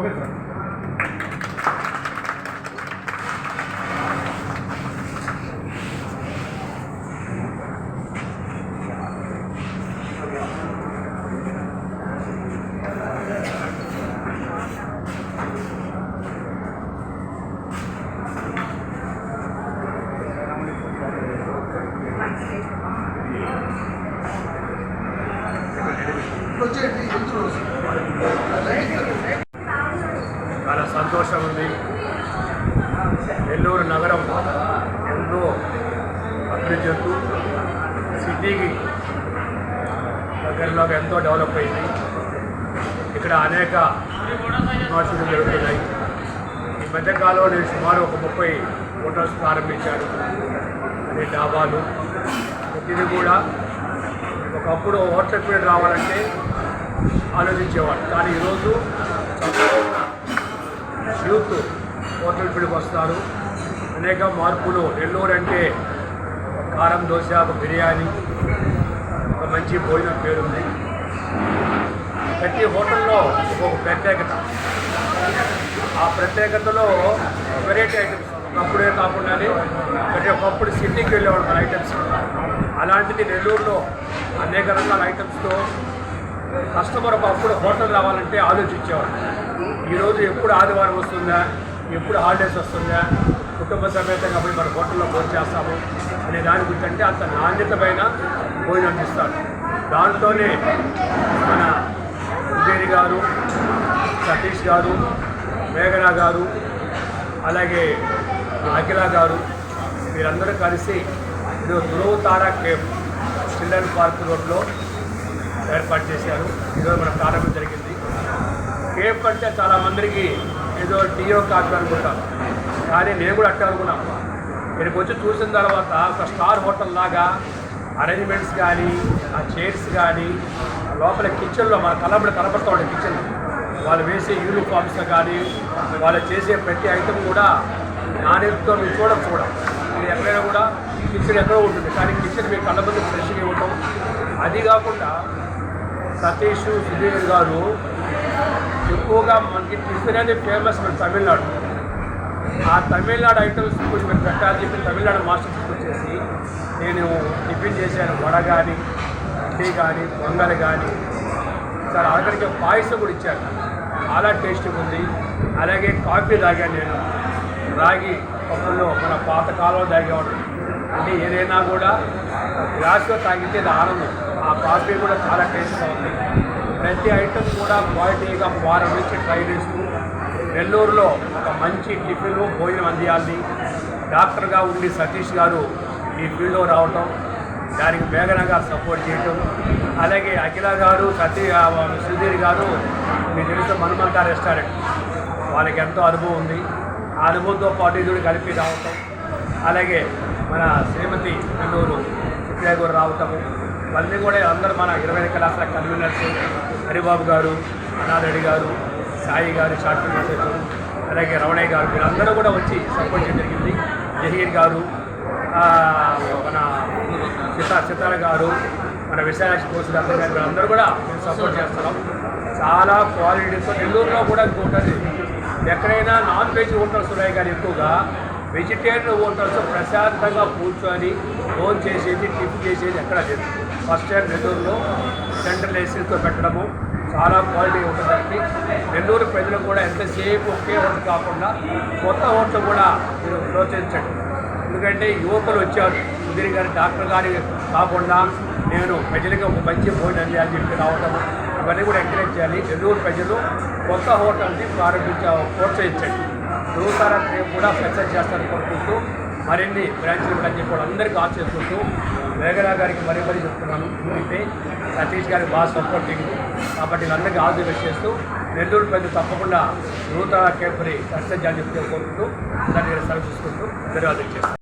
Gracias. వచ్చేయండి చాలా సంతోషం ఉంది. నెల్లూరు నగరం ఎంతో అభివృద్ధి చెందుతూ సిటీకి దగ్గరలోకి ఎంతో డెవలప్ అయింది. ఇక్కడ అనేక విమర్శలు జరుగుతున్నాయి. ఈ మధ్యకాలంలో నేను సుమారు ఒక ముప్పై హోటల్స్ ప్రారంభించాను. అనే డాబాలు. ప్రతిదీ కూడా ఒకప్పుడు హోటల్ పీరియడ్ రావాలంటే ఆలోచించేవాడు కానీ ఈరోజు యూత్ హోటల్ ఫీల్డ్కి వస్తారు. అనేక మార్పులు. నెల్లూరు అంటే కారం దోశ ఒక బిర్యానీ ఒక మంచి భోజనం పేరుంది. ప్రతి హోటల్లో ఒక ప్రత్యేకత. ఆ ప్రత్యేకతలో వెరైటీ ఐటమ్స్ ఒకప్పుడే కాకుండానే ప్రతి ఒక్కప్పుడు సిటీకి వెళ్ళేవాడు మన ఐటమ్స్ అలాంటిది నెల్లూరులో అనేక రకాల ఐటమ్స్తో కస్టమర్ ఒకప్పుడు హోటల్ రావాలంటే ఆలోచించేవాడు. ఈరోజు ఎప్పుడు ఆదివారం వస్తుందా? ఎప్పుడు హాలిడేస్ వస్తుందా? కుటుంబ సమేతంగా పోయి మన హోటల్లో భోజనం చేస్తాము అనే దాని గురించి అంటే అంత నాణ్యతమైన భోజనం అందిస్తాడు దాంట్లోనే మన ఉదయని గారు సతీష్ గారు మేఘనా గారు అలాగే అఖిల గారు మీరందరూ కలిసి ఇది Dhruva Tara cafe children park రోడ్లో ఏర్పాటు చేశారు. ఈరోజు మన ప్రారంభం జరిగింది. కేఫ్ అంటే చాలా మందికి ఏదో టీయో కాఫీ అనుకుంటారు కానీ నేను కూడా అట్టే అనుకున్నాను ఇక్కడికి వచ్చి చూసిన తర్వాత ఒక స్టార్ హోటల్ లాగా అరేంజ్మెంట్స్ కానీ ఆ చైర్స్ కానీ లోపల కిచెన్లో మన కలబడి కనపడతా ఉండే కిచెన్ వాళ్ళు వేసే యూనిఫామ్స్ కానీ వాళ్ళు చేసే ప్రతి ఐటమ్ కూడా నాణ్యతతో మీరు చూడడం కూడా. మీరు ఎక్కడైనా కూడా కిచెన్ ఎక్కడో ఉంటుంది. కానీ కిచెన్ మీ కళ్ళ ముందు ఫ్రెష్గా ఇవ్వటం. అది కాకుండా సతీష్ సుధీర్ గారు ఎక్కువగా మనకి టిఫిన్ అనేది ఫేమస్ మన తమిళనాడు. ఆ తమిళనాడు ఐటమ్స్ కొంచెం మీరు పెట్టాలని చెప్పి తమిళనాడు మాస్టర్ తీసుకొచ్చేసి నేను టిఫిన్ చేశాను. వడ కానీ ఇడ్లీ కానీ పొంగల్ కానీ సార్ అక్కడికి పాయసం కూడా ఇచ్చాను చాలా టేస్ట్గా ఉంది. అలాగే కాఫీ తాగాను నేను. రాగి పప్పుల్లో మన పాతకాలంలో తాగేవాడు అంటే ఏదైనా కూడా గ్లాస్లో తాగితే అది ఆనందం. ఆ కాఫీ కూడా చాలా టేస్ట్గా ఉంది. ప్రతి ఐటమ్ కూడా క్వాలిటీగా వారం నుంచి ట్రై చేస్తూ నెల్లూరులో ఒక మంచి టిఫిన్ భోజనం అందియాలని డాక్టర్గా ఉండి సతీష్ గారు ఈ ఫీల్డ్లో రావటం దానికి వేగనగా సపోర్ట్ చేయటం అలాగే అఖిల గారు సతీ సుధీర్ గారు మీకు తెలుసు మనుమంతా రెస్టారెంట్. వాళ్ళకి ఎంతో అనుభవం ఉంది. ఆ అనుభవంతో పాటు ఇది కలిపి రావటం అలాగే మన శ్రీమతి నెల్లూరు సుప్రియ గారు రావటము ఇవన్నీ కూడా అందరూ మన ఇరవై కళాశాల కన్వీనర్స్ హరిబాబు గారు అనారెడ్డి గారు సాయి గారు షార్ట్ ఫిల్మ్ అలాగే రమణయ్య గారు వీళ్ళందరూ కూడా వచ్చి సపోర్ట్ చేయడం జరిగింది. జహీర్ గారు మన చిత్ర సితార గారు మన విశాలాక్షి కోసు గారు వీళ్ళందరూ కూడా సపోర్ట్ చేస్తున్నాం. చాలా క్వాలిటీతో నెల్లూరులో కూడా ఇంకొకటి ఎక్కడైనా నాన్ వెజ్ హోటల్స్ ఉన్నాయి కానీ ఎక్కువగా వెజిటేరియన్ హోటల్స్ ప్రశాంతంగా కూర్చొని ఫోన్ చేసేది టిఫిన్ చేసేది ఎక్కడ లేదు. ఫస్ట్ టైం నెల్లూరులో సెంట్రల్ ఏసీతో పెట్టడము చాలా క్వాలిటీ ఉంటుందండి నెల్లూరు ప్రజలు కూడా ఎంతసేపు ఒకే హోటల్ కాకుండా కొత్త హోటల్ కూడా మీరు ప్రోత్సహించండి. ఎందుకంటే యువకులు వచ్చారు. సుధీర్ గారి డాక్టర్ గారి కాకుండా నేను ప్రజలకు ఒక మంచి భోజనం చేయాలని చెప్పి రావటం ఇవన్నీ కూడా ఎంకరేజ్ చేయాలి. ఎన్నూరు ప్రజలు కొత్త హోటల్ని ప్రారంభించ ప్రోత్సహించండి. నూతన రేపు కూడా సక్సెస్ చేస్తారని కోరుకుంటూ మరిన్ని బ్రాంచ్లు కూడా చెప్పి అందరికీ ఆశిస్తుంటూ చేసుకుంటూ వేగరా గారికి మరీ మరీ చెప్తున్నాను. అయితే సతీష్ గారికి బాగా సపోర్టింగ్ కాబట్టి వీళ్ళందరికీ ఆల్ చేస్తూ నెల్లూరు ప్రజలు తప్పకుండా నూతన కేఫ్ని సక్సెస్ చేయాలని చెప్తే కోరుకుంటూ దాన్ని సెలవు చూసుకుంటూ ధన్యవాదాలు చేస్తాను